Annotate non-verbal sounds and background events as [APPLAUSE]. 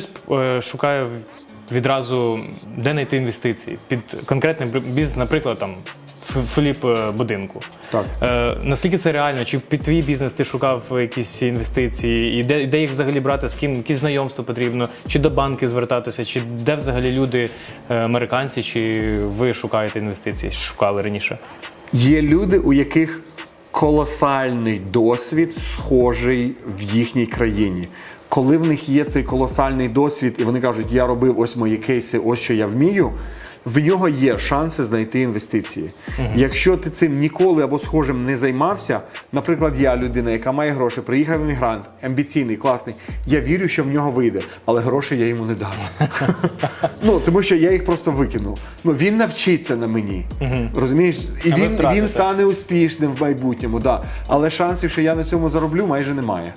Хтось е, шукає відразу, де знайти інвестиції під конкретний бізнес, наприклад, там фліп е, будинку. Так. Е, наскільки це реально? Чи під твій бізнес ти шукав якісь інвестиції? І де, де їх взагалі брати, з ким, які знайомства потрібно? Чи до банки звертатися, чи де взагалі люди, е, американці, чи ви шукаєте інвестиції? Шукали раніше? Є люди, у яких колосальний досвід схожий в їхній країні. Коли в них є цей колосальний досвід, і вони кажуть, я робив ось мої кейси, ось що я вмію. В нього є шанси знайти інвестиції. Якщо ти цим ніколи або схожим не займався, наприклад, я людина, яка має гроші, приїхав іммігрант, амбіційний, класний. Я вірю, що в нього вийде, але гроші я йому не дам. [LAUGHS] ну тому що я їх просто викинув. Ну він навчиться на мені. Розумієш? І А він, він стане успішним в майбутньому, да. але шансів, що я на цьому зароблю, майже немає.